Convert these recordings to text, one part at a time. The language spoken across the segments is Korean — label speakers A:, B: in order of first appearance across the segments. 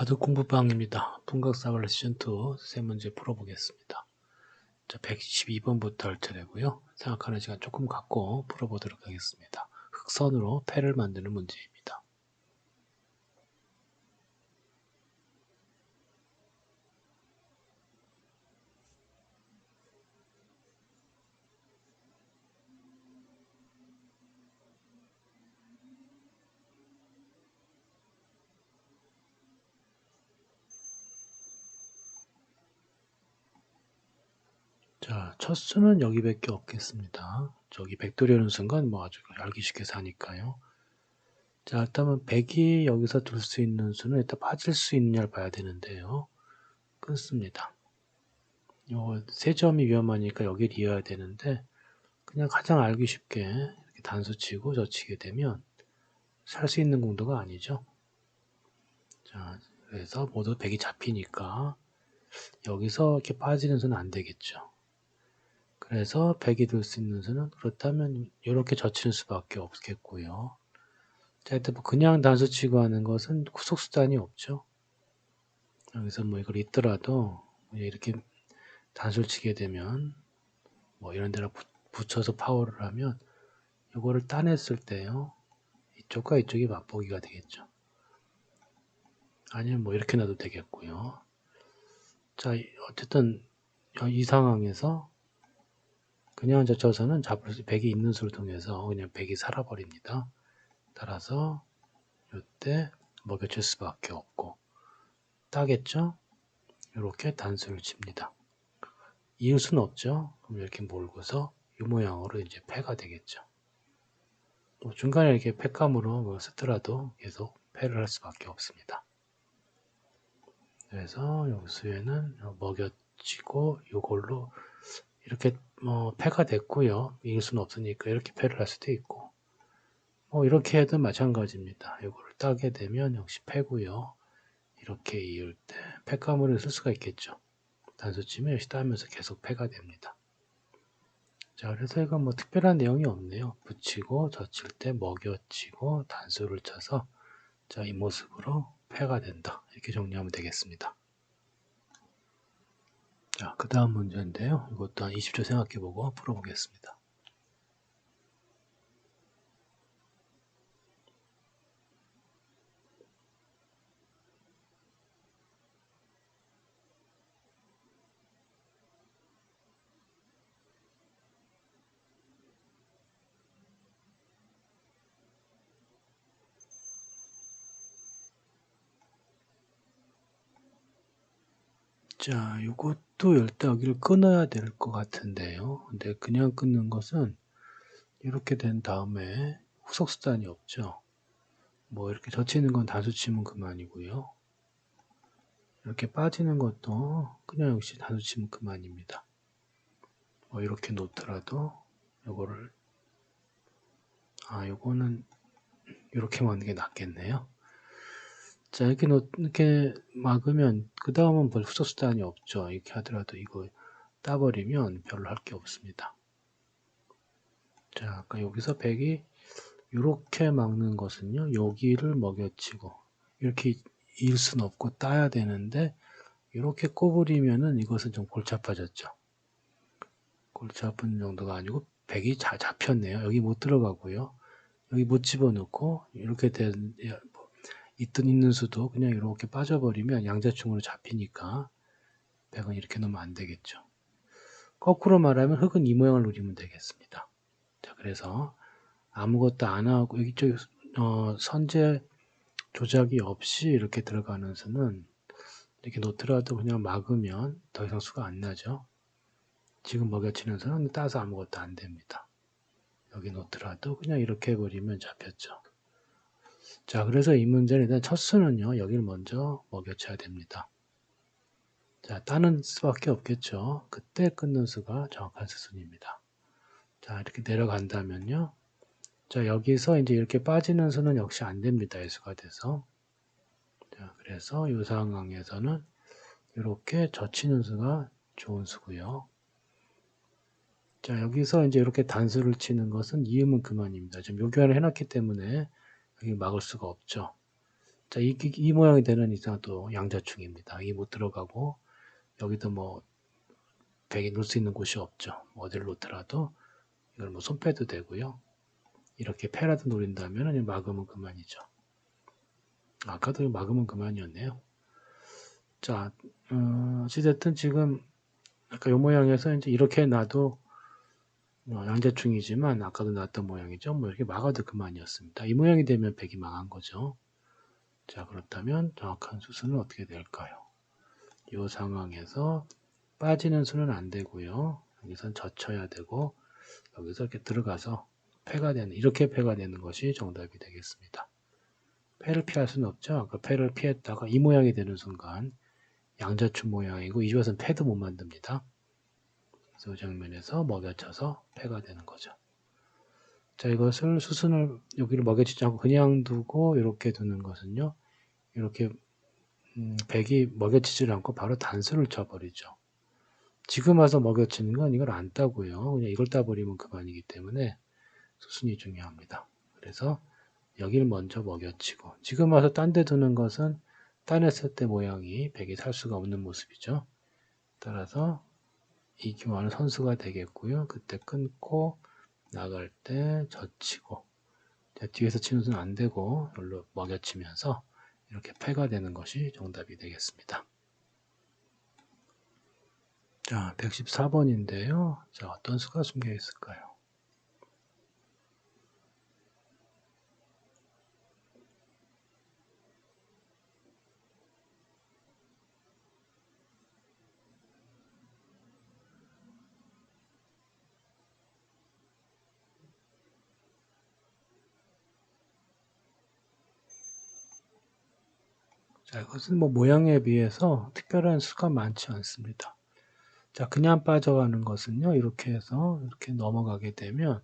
A: 바둑 공부방입니다. 분각사발 레슨 2세 문제 풀어보겠습니다. 자, 112번부터 할 차례고요. 생각하는 시간 조금 갖고 풀어보도록 하겠습니다. 흑선으로 패를 만드는 문제입니다. 자, 첫 수는 여기밖에 없겠습니다. 저기 백돌이 오는 순간 뭐 아주 알기 쉽게 사니까요. 자, 일단은 백이 여기서 둘 수 있는 수는 일단 빠질 수 있느냐를 봐야 되는데요. 끊습니다. 요세 점이 위험하니까 여기를 이어야 되는데 그냥 가장 알기 쉽게 이렇게 단수 치고 젖히게 되면 살 수 있는 공도가 아니죠. 자, 그래서 모두 백이 잡히니까 여기서 이렇게 빠지는 수는 안 되겠죠. 그래서 100이 될 수 있는 수는 그렇다면 이렇게 젖히는 수밖에 없겠고요. 자, 일단 뭐 그냥 단수 치고 하는 것은 후속수단이 없죠. 여기서 뭐 이걸 있더라도 이렇게 단수를 치게 되면 뭐 이런 데로 붙여서 파워를 하면 이거를 따냈을 때요. 이쪽과 이쪽이 맛보기가 되겠죠. 아니면 뭐 이렇게 놔도 되겠고요. 자, 어쨌든 이 상황에서 그냥 젖혀서는 잡을 수, 백이 있는 수를 통해서 그냥 백이 살아버립니다. 따라서 이때 먹여줄 수밖에 없고 따겠죠? 이렇게 단수를 칩니다. 이을 수는 없죠? 그럼 이렇게 몰고서 이 모양으로 이제 패가 되겠죠. 또 중간에 이렇게 패감으로 뭐 쓰더라도 계속 패를 할 수밖에 없습니다. 그래서 여기 수에는 먹여치고 이걸로 이렇게 뭐 패가 됐고요. 이길 수는 없으니까 이렇게 패를 할 수도 있고 뭐 이렇게 해도 마찬가지입니다. 이거를 따게 되면 역시 패고요. 이렇게 이을 때 패가물을 쓸 수가 있겠죠. 단수 치면 역시 따면서 계속 패가 됩니다. 자, 그래서 이건 뭐 특별한 내용이 없네요. 붙이고 젖힐 때 먹여치고 단수를 쳐서 자, 이 모습으로 패가 된다. 이렇게 정리하면 되겠습니다. 자, 그 다음 문제인데요. 이것도 한 20초 생각해보고 풀어보겠습니다. 자, 이것도 일단 여기를 끊어야 될 것 같은데요. 근데 그냥 끊는 것은 이렇게 된 다음에 후속 수단이 없죠. 뭐 이렇게 젖히는 건 단수 치면 그만이고요. 이렇게 빠지는 것도 그냥 역시 단수 치면 그만입니다. 뭐 이렇게 놓더라도 요거를 아 요거는 이렇게 막는 게 낫겠네요. 자, 이렇게, 놓, 이렇게 막으면, 그 다음은 별 후속 수단이 없죠. 이렇게 하더라도 이거 따버리면 별로 할 게 없습니다. 자, 아까 여기서 100이 이렇게 막는 것은요, 여기를 먹여치고, 이렇게 일 수는 없고 따야 되는데, 이렇게 꼬부리면은 이것은 좀 골치 아파졌죠. 골치 아픈 정도가 아니고, 100이 잘 잡혔네요. 여기 못 들어가고요. 여기 못 집어넣고, 이렇게 된, 있든 있는 수도 그냥 이렇게 빠져버리면 양자충으로 잡히니까 100은 이렇게 놓으면 안 되겠죠. 거꾸로 말하면 흙은 이 모양을 누리면 되겠습니다. 자, 그래서 아무것도 안 하고 여기 쪽 어, 선제 조작이 없이 이렇게 들어가는 수는 이렇게 놓더라도 그냥 막으면 더 이상 수가 안 나죠. 지금 먹여치는 수는 따서 아무것도 안 됩니다. 여기 놓더라도 그냥 이렇게 해버리면 잡혔죠. 자, 그래서 이 문제는 일단 첫 수는요, 여기를 먼저 먹여쳐야 됩니다. 자, 따는 수밖에 없겠죠. 그때 끊는 수가 정확한 수순입니다. 자, 이렇게 내려간다면요. 자, 여기서 이제 이렇게 빠지는 수는 역시 안 됩니다. 이 수가 돼서. 자, 그래서 이 상황에서는 이렇게 젖히는 수가 좋은 수고요. 자, 여기서 이제 이렇게 단수를 치는 것은 이음은 그만입니다. 지금 요교환을 해놨기 때문에 막을 수가 없죠. 자, 이, 이 모양이 되는 이상 또 양자충입니다. 이못 들어가고 여기도 뭐 벽에 놓을 수 있는 곳이 없죠. 뭐 어디를 놓더라도 이걸 뭐손 빼도 되고요. 이렇게 패라도 노린다면 막으면 그만이죠. 아까도 막으면 그만이었네요. 자, 어, 어찌됐든 지금 아까 이 모양에서 이제 이렇게 놔도 어, 양자충이지만 아까도 놨던 모양이죠. 뭐 이렇게 막아도 그만이었습니다. 이 모양이 되면 백이 망한 거죠. 자, 그렇다면 정확한 수순은 어떻게 될까요? 이 상황에서 빠지는 수는 안 되고요. 여기선 젖혀야 되고 여기서 이렇게 들어가서 패가 되는 이렇게 패가 되는 것이 정답이 되겠습니다. 패를 피할 수는 없죠. 아까 패를 피했다가 이 모양이 되는 순간 양자축 모양이고 이 집에서는 패도 못 만듭니다. 그래서 이 장면에서 먹여쳐서 패가 되는 거죠. 자 이것을 수순을 여기를 먹여치지 않고 그냥 두고 이렇게 두는 것은요. 이렇게 음, 백이 먹여치질 않고 바로 단수를 쳐버리죠. 지금 와서 먹여치는 건 이걸 안 따고요. 그냥 이걸 따버리면 그만이기 때문에 수순이 중요합니다. 그래서 여기를 먼저 먹여치고 지금 와서 딴 데 두는 것은 따냈을 때 모양이 백이 살 수가 없는 모습이죠. 따라서 이 교환은 선수가 되겠고요. 그때 끊고 나갈 때 젖히고 뒤에서 치는 수는 안 되고 여기로 먹여치면서 이렇게 패가 되는 것이 정답이 되겠습니다. 자, 114번인데요. 자, 어떤 수가 숨겨 있을까요? 자, 이것은 뭐 모양에 비해서 특별한 수가 많지 않습니다. 자, 그냥 빠져가는 것은요, 이렇게 해서 이렇게 넘어가게 되면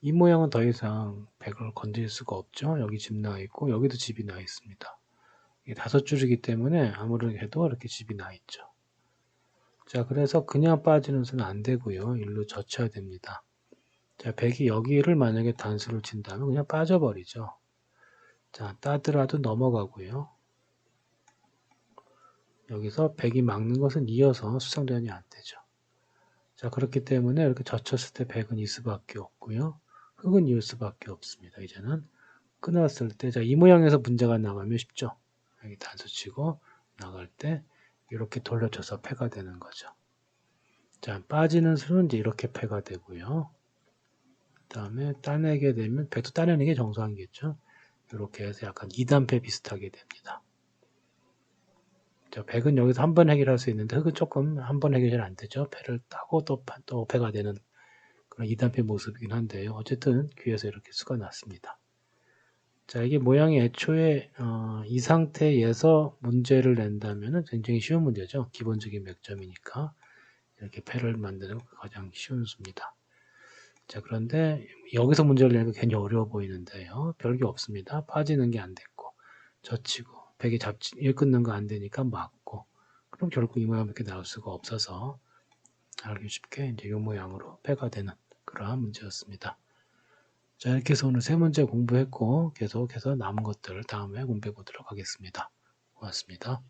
A: 이 모양은 더 이상 백을 건질 수가 없죠. 여기 집 나 있고, 여기도 집이 나 있습니다. 다섯 줄이기 때문에 아무리 해도 이렇게 집이 나 있죠. 자, 그래서 그냥 빠지는 수는 안 되고요. 일로 젖혀야 됩니다. 자, 백이 여기를 만약에 단수를 친다면 그냥 빠져버리죠. 자, 따더라도 넘어가고요. 여기서 100이 막는 것은 이어서 수상전이 안 되죠. 자 그렇기 때문에 이렇게 젖혔을 때 100은 이 수밖에 없고요. 흙은 이을 수밖에 없습니다. 이제는 끊었을 때, 자, 이 모양에서 문제가 나가면 쉽죠. 여기 단수 치고 나갈 때 이렇게 돌려줘서 패가 되는 거죠. 자, 빠지는 수는 이제 이렇게 패가 되고요. 그 다음에 따내게 되면, 배도 따내는 게 정상이겠죠. 이렇게 해서 약간 2단패 비슷하게 됩니다. 저 백은 여기서 한 번 해결할 수 있는데 흙은 조금 한 번 해결이 안 되죠. 패를 따고 또, 또 패가 되는 그런 2단패 모습이긴 한데요. 어쨌든 귀에서 이렇게 수가 났습니다. 자, 이게 모양이 애초에 어, 이 상태에서 문제를 낸다면 굉장히 쉬운 문제죠. 기본적인 몇 점이니까 이렇게 패를 만드는 가장 쉬운 수입니다. 자, 그런데 여기서 문제를 내는 게 괜히 어려워 보이는데요. 별게 없습니다. 빠지는 게 안 됐고 젖히고 벽에 잡지, 일 끊는 거 안 되니까 막고, 그럼 결국 이 모양 밖에 나올 수가 없어서 알기 쉽게 이제 이 모양으로 패가 되는 그러한 문제였습니다. 자, 이렇게 해서 오늘 세 문제 공부했고, 계속해서 남은 것들 다음에 공부해 보도록 하겠습니다. 고맙습니다.